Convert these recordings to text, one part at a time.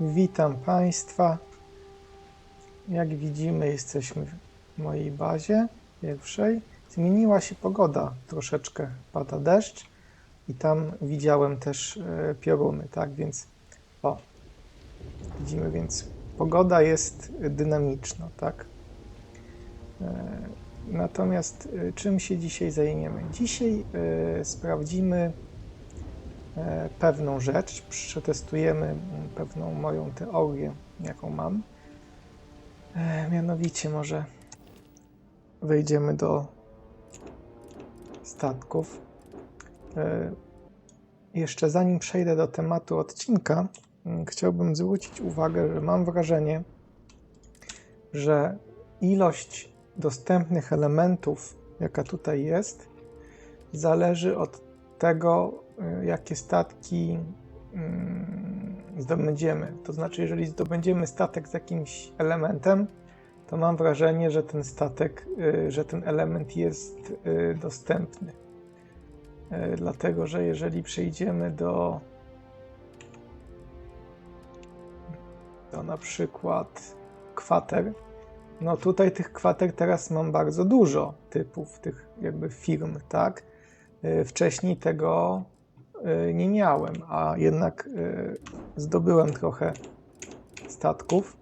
Witam Państwa. Jak widzimy, jesteśmy w mojej bazie pierwszej. Zmieniła się pogoda, troszeczkę pada deszcz i tam widziałem też e, pioruny, tak więc o, widzimy, więc pogoda jest dynamiczna, tak. E, Natomiast e, czym się dzisiaj zajmiemy? Dzisiaj sprawdzimy pewną rzecz, przetestujemy mm, pewną moją teorię, jaką mam. E, Mianowicie może wejdziemy do statków. E, Jeszcze zanim przejdę do tematu odcinka, mm, chciałbym zwrócić uwagę, że mam wrażenie, że ilość dostępnych elementów, jaka tutaj jest, zależy od tego, jakie statki mm, zdobędziemy. To znaczy, jeżeli zdobędziemy statek z jakimś elementem, to mam wrażenie, że ten statek, y, że ten element jest y, dostępny. Y, Dlatego, że jeżeli przejdziemy do do na przykład kwater, no tutaj tych kwater teraz mam bardzo dużo typów, tych jakby firm, tak? Y, Wcześniej tego y, nie miałem, a jednak y, zdobyłem trochę statków.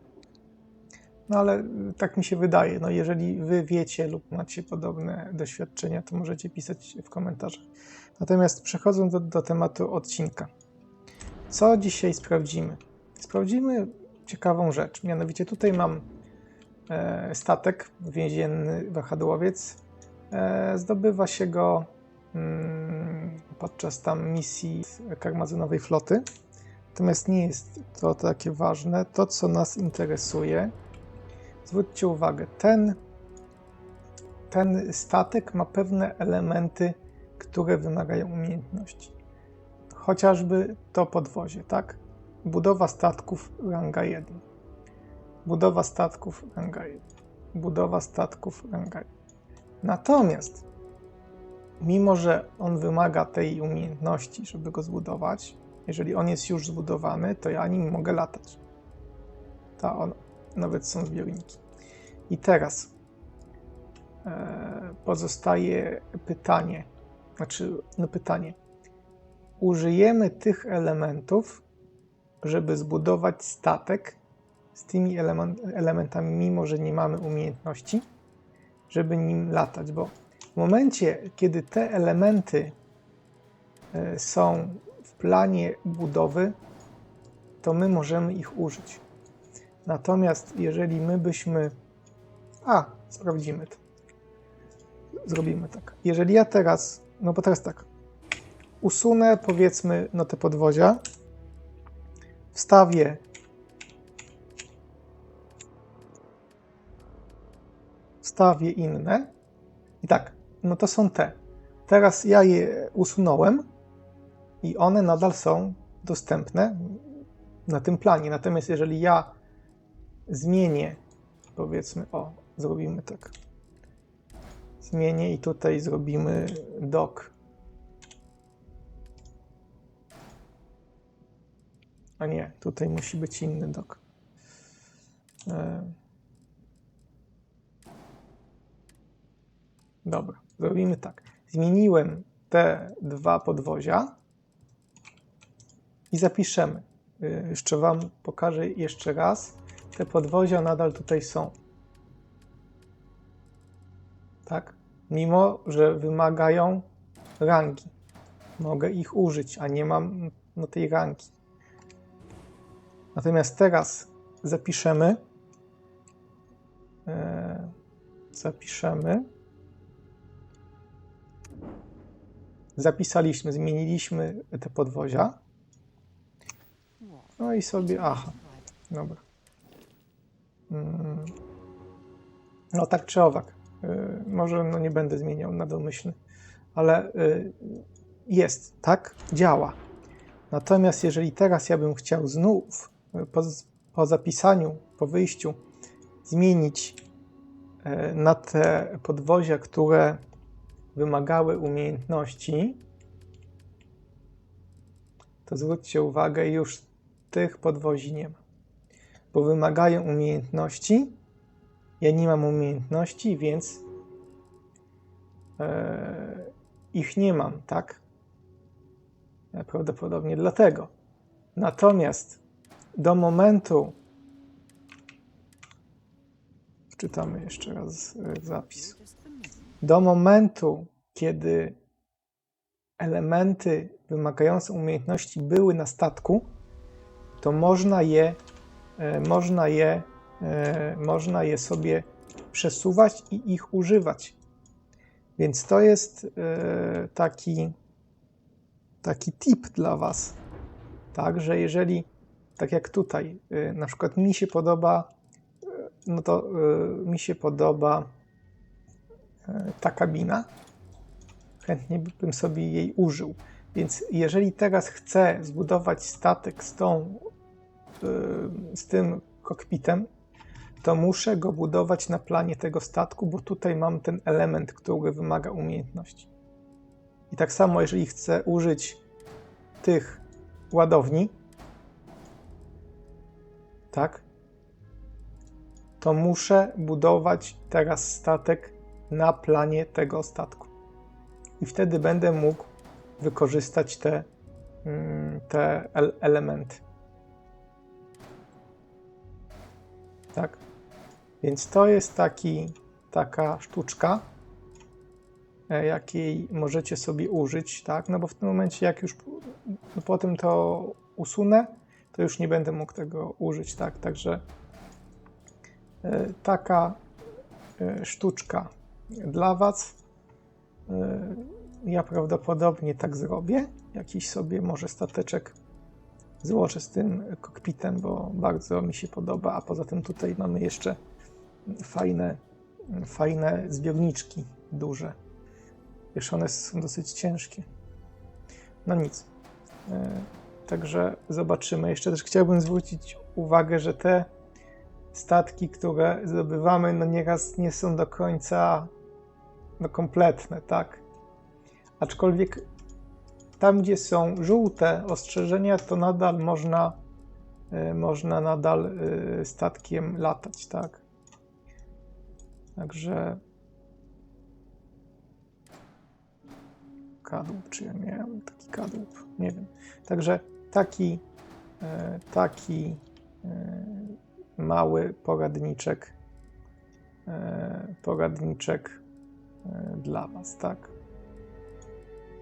No ale y, tak mi się wydaje. No jeżeli wy wiecie lub macie podobne doświadczenia, to możecie pisać w komentarzach. Natomiast przechodząc do, do tematu odcinka. Co dzisiaj sprawdzimy? Sprawdzimy ciekawą rzecz. Mianowicie tutaj mam e, statek więzienny wahadłowiec. E, zdobywa się go podczas tam misji karmazynowej floty. Natomiast nie jest to takie ważne. To, co nas interesuje, zwróćcie uwagę, ten, ten statek ma pewne elementy, które wymagają umiejętności. Chociażby to podwozie, tak? Budowa statków ranga 1. Budowa statków ranga 1. Budowa statków ranga 1. Natomiast, mimo że on wymaga tej umiejętności, żeby go zbudować, jeżeli on jest już zbudowany, to ja nim mogę latać. To on, nawet są zbiorniki. I teraz e, pozostaje pytanie, znaczy, no pytanie. Użyjemy tych elementów, żeby zbudować statek z tymi elemen- elementami, mimo że nie mamy umiejętności, żeby nim latać, bo w momencie, kiedy te elementy e, są w planie budowy, to my możemy ich użyć. Natomiast jeżeli my byśmy. A, sprawdzimy to. Zrobimy tak. Jeżeli ja teraz. No bo teraz tak. Usunę powiedzmy te podwozia. Wstawię. Wstawię inne. I tak, no to są te. Teraz ja je usunąłem i one nadal są dostępne na tym planie. Natomiast jeżeli ja zmienię, powiedzmy, o, zrobimy tak. Zmienię i tutaj zrobimy dock. A nie, tutaj musi być inny dock. E... Dobra, zrobimy tak. Zmieniłem te dwa podwozia i zapiszemy. Y, Jeszcze Wam pokażę jeszcze raz. Te podwozia nadal tutaj są. Tak? Mimo, że wymagają rangi. Mogę ich użyć, a nie mam no, tej rangi. Natomiast teraz zapiszemy. e, zapiszemy. Zapisaliśmy, zmieniliśmy te podwozia. No i sobie, aha, dobra. Mm. No tak czy owak. Y, Może no nie będę zmieniał na domyślny, ale y, jest, tak? Działa. Natomiast jeżeli teraz ja bym chciał znów y, po, po zapisaniu, po wyjściu zmienić na te podwozia, które wymagały umiejętności, to zwróćcie uwagę, już tych podwozi nie ma. bo wymagają umiejętności. Ja nie mam umiejętności, więc e, ich nie mam, tak? E, Prawdopodobnie dlatego. Natomiast do momentu, czytamy jeszcze raz e, zapis, do momentu, kiedy elementy wymagające umiejętności były na statku, to można je, e, można je, e, można je sobie przesuwać i ich używać. Więc to jest e, taki, taki tip dla Was, tak, że jeżeli, tak jak tutaj, na przykład mi się podoba, no to mi się podoba ta kabina, chętnie bym sobie jej użył. Więc jeżeli teraz chcę zbudować statek z, tą, y, z tym kokpitem, to muszę go budować na planie tego statku, bo tutaj mam ten element, który wymaga umiejętności. I tak samo, jeżeli chcę użyć tych ładowni, tak, to muszę budować teraz statek na planie tego statku i wtedy będę mógł wykorzystać te, mm, te el- elementy. Tak? Więc to jest taki, taka sztuczka, e, jakiej możecie sobie użyć, tak? No bo w tym momencie, jak już p- no potem to usunę, to już nie będę mógł tego użyć, tak? Także e, taka e, sztuczka dla Was. E, Ja prawdopodobnie tak zrobię. Jakiś sobie może stateczek złożę z tym kokpitem, bo bardzo mi się podoba. A poza tym tutaj mamy jeszcze fajne, fajne zbiorniczki duże. Wiesz, one są dosyć ciężkie. No nic. E, Także zobaczymy. Jeszcze też chciałbym zwrócić uwagę, że te statki, które zdobywamy, no nieraz nie są do końca no, kompletne, tak? Aczkolwiek tam, gdzie są żółte ostrzeżenia, to nadal można, y, można nadal y, statkiem latać, tak? Także kadłub, czy ja miałem taki kadłub? Nie wiem. Także taki, y, taki mały poradniczek, poradniczek y, dla Was, tak?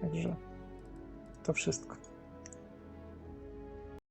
Także to wszystko.